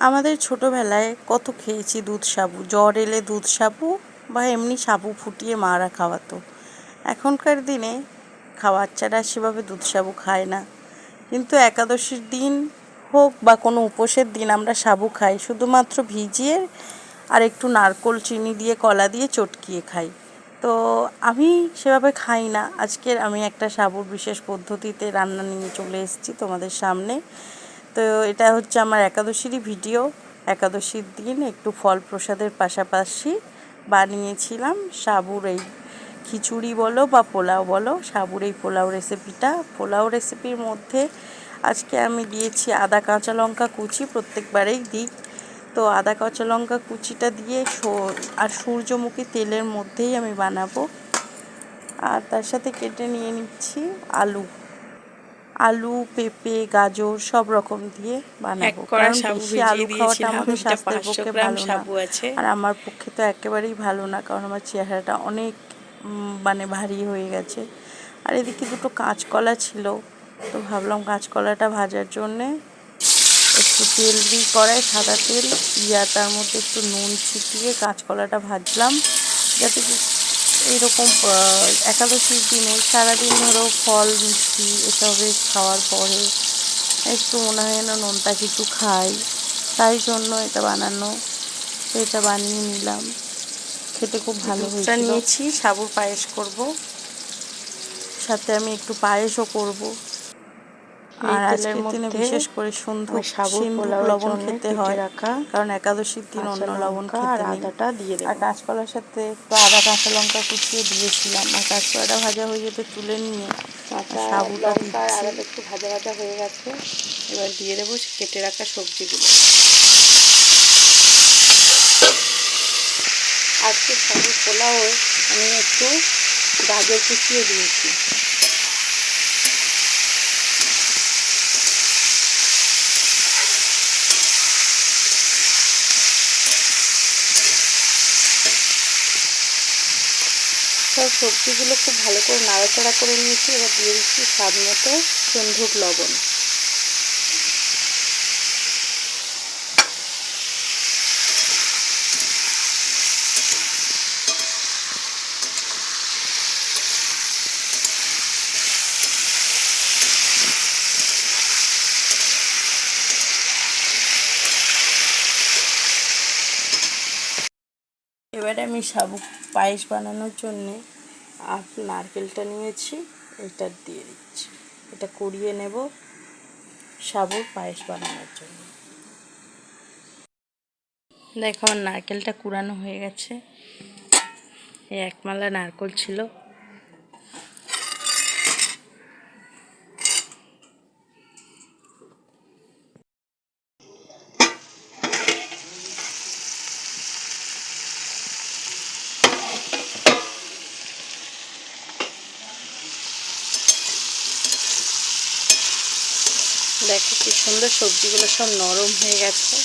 আমাদের ছোটোবেলায় কত খেয়েছি দুধ সাবু, জ্বর এলে দুধ সাবু বা এমনি সাবু ফুটিয়ে মারা খাওয়াতো। এখনকার দিনে খাওয়ার ছাড়া সেভাবে দুধ সাবু খায় না। কিন্তু একাদশীর দিন হোক বা কোনো উপোসের দিন আমরা সাবু খাই, শুধুমাত্র ভিজিয়ে আর একটু নারকোল চিনি দিয়ে, কলা দিয়ে চটকিয়ে খাই। তো আমি সেভাবে খাই না। আজকের আমি একটা সাবুর বিশেষ পদ্ধতিতে রান্না নিয়ে চলে এসেছি তোমাদের সামনে। তো এটা হচ্ছে আমার একাদশীরই ভিডিও। একাদশীর দিন একটু ফল প্রসাদের পাশাপাশি বানিয়েছিলাম। সাবুর এই খিচুড়ি বলো বা পোলাও বলো, সাবুর এই পোলাও রেসিপিটা পোলাও রেসিপির মধ্যে আজকে আমি দিয়েছি আদা, কাঁচা লঙ্কা কুচি প্রত্যেকবারেই দিই। তো আদা, কাঁচা লঙ্কা কুচিটা দিয়ে আর সূর্যমুখী তেলের মধ্যেই আমি বানাবো। আর তার সাথে কেটে নিয়ে নিচ্ছি আলু। আলু পেঁপে গাজর সব রকম দিয়ে বানাবো। কারণ বেশি আলু খাওয়াটা আমাদের স্বাস্থ্যের পক্ষে ভালো না। আর আমার পক্ষে তো একেবারেই ভালো না কারণ আমার চেহারাটা অনেক মানে ভারী হয়ে গেছে। আর এদিকে দুটো কাঁচকলা ছিল তো ভাবলাম কাঁচকলাটা ভাজার জন্যে একটু তেল দিই কড়াই সাদা তেল ইয়া তার মধ্যে একটু নুন ছিটিয়ে কাঁচকলাটা ভাজলাম যাতে কি এইরকম একাদশীর দিনে সারাদিন ধরো ফল মিষ্টি এসবে খাওয়ার পরে একটু মনে হয় না নোনটা কিছু খাই। তাই জন্য এটা বানানো তো এটা বানিয়ে নিলাম। খেতে খুব ভালো হয়েছে নিয়েছি সাবুর পায়েস করব। সাথে আমি একটু পায়েসও করব। আর আজকের দিনে বিশেষ করে সিন্ধুক লবণ খেতে হয় রাখা কারণ একাদশীর দিন অন্য লবণ খেতে আদাটা দিয়ে দেবো। আর কাঁচকলার সাথে একটু আদা কাঁচা লঙ্কা কুচিয়ে দিয়েছিলাম। আর কাঁচকলাটা ভাজা হয়ে যেতে তুলে নিয়ে সাবুটা দিচ্ছি। একটু ভাজা ভাজা হয়ে গেছে। এবার দিয়ে দেবো কেটে রাখা সবজিগুলো। আজকে সাবু পোলাও আমি একটু গাজর কুচিয়ে দিয়েছি। সব সবজিগুলো খুব ভালো করে নাড়াচাড়া করে নিয়েছি, এবার দিয়ে দিচ্ছি স্বাদ মতো সন্ধুক লবণ এবারে আমি সাবু পায়েস বানানোর জন্যে আর নারকেলটা নিয়েছি, এটা দিয়ে দিচ্ছি। এটা কুড়িয়ে নেব সাবুর পায়েস বানানোর জন্য। দেখো আমার নারকেলটা কুড়ানো হয়ে গেছে। এক মালা নারকেল ছিল। দেখো কি সুন্দর সবজিগুলো সব নরম হয়ে গেছে।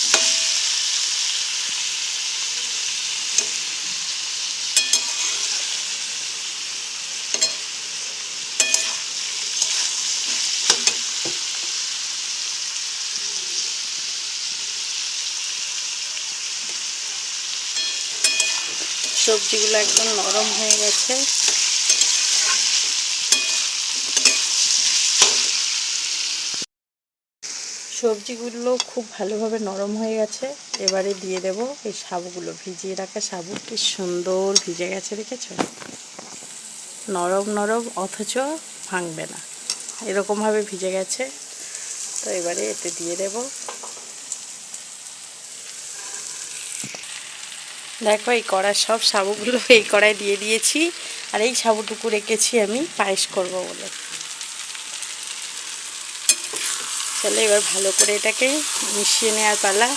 সবজিগুলো একদম নরম হয়ে গেছে। সবজিগুলো খুব ভালোভাবে নরম হয়ে গেছে। এবারে দিয়ে দেব এই সাবুগুলো ভিজিয়ে রাখা সাবু কি সুন্দর ভিজে গেছে, দেখেছ? নরম নরম, অথচ ভাঙবে না। এরকমভাবে ভিজে গেছে। তো এবারে এতে দিয়ে দেব। দেখো, এই কড়ার সব সাবুগুলো এই কড়ায় দিয়ে দিয়েছি। আর এই সাবুটুকু রেখেছি আমি পায়েস করব বলে। চলো এবার ভালো করে এটাকে মিশিয়ে নেওয়ার পালা।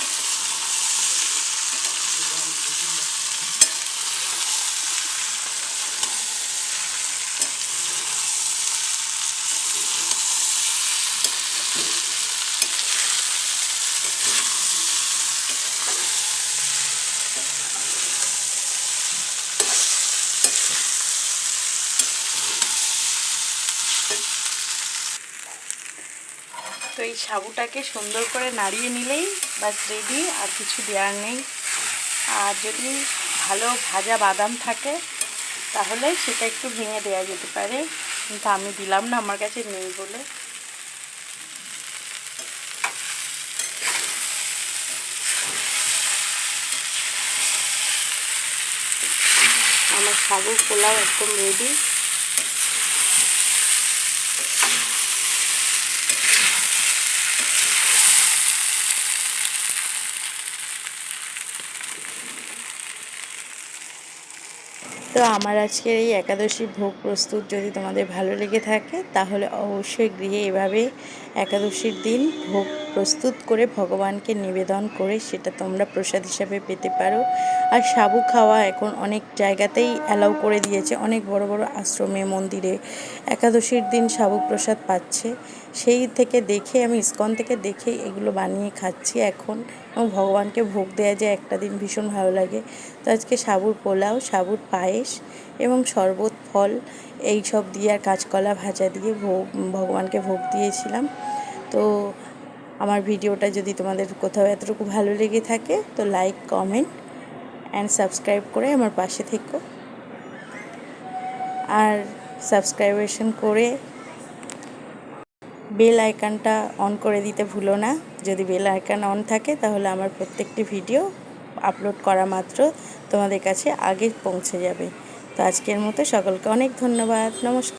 এই সাবুটাকে সুন্দর করে নাড়িয়ে নিলেই বাস রেডি আর কিছু দেওয়ার নেই। আর যদি ভালো ভাজা বাদাম থাকে, তাহলে সেটা একটু ভেঙে দেওয়া যেতে পারে। কিন্তু আমি দিলাম না, আমার কাছে নেই বলে। আমার সাবু পোলাও একদম রেডি তো আমার আজকের এই একাদশী ভোগ প্রস্তুত যদি তোমাদের ভালো লেগে থাকে, তাহলে অবশ্যই গৃহে এভাবে একাদশীর দিন ভোগ প্রস্তুত করে ভগবানকে নিবেদন করে সেটা তোমরা প্রসাদ হিসাবে পেতে পারো। আর সাবু খাওয়া এখন অনেক জায়গাতেই অ্যালাউ করে দিয়েছে। অনেক বড় বড় আশ্রমে, মন্দিরে একাদশীর দিন সাবু প্রসাদ পাচ্ছে। সেই থেকে দেখে, আমি ইস্কন থেকে দেখে এগুলো বানিয়ে খাচ্ছি। এখন এবং ভগবানকে ভোগ দেওয়া যায় একটা দিন ভীষণ ভালো লাগে। তো আজকে সাবুর পোলাও, সাবুর পায়েস এবং শরবত, ফল এই সব দিয়ে আর কাঁচকলা ভাজা দিয়ে ভোগ, ভগবানকে ভোগ দিয়েছিলাম। তো আমার ভিডিওটা যদি তোমাদের কোথাও এতটুকু ভালো লেগে থাকে, তো লাইক কমেন্ট অ্যান্ড সাবস্ক্রাইব করে আমার পাশে থেকো। আর সাবস্ক্রাইবেশন করে বেল আইকনটা অন করে দিতে ভুলো না। যদি বেল আইকন অন থাকে, তাহলে আমার প্রত্যেকটি ভিডিও আপলোড করা মাত্র তোমাদের কাছে আগে পৌঁছে যাবে। তো আজকের মতো সকলকে অনেক ধন্যবাদ। নমস্কার।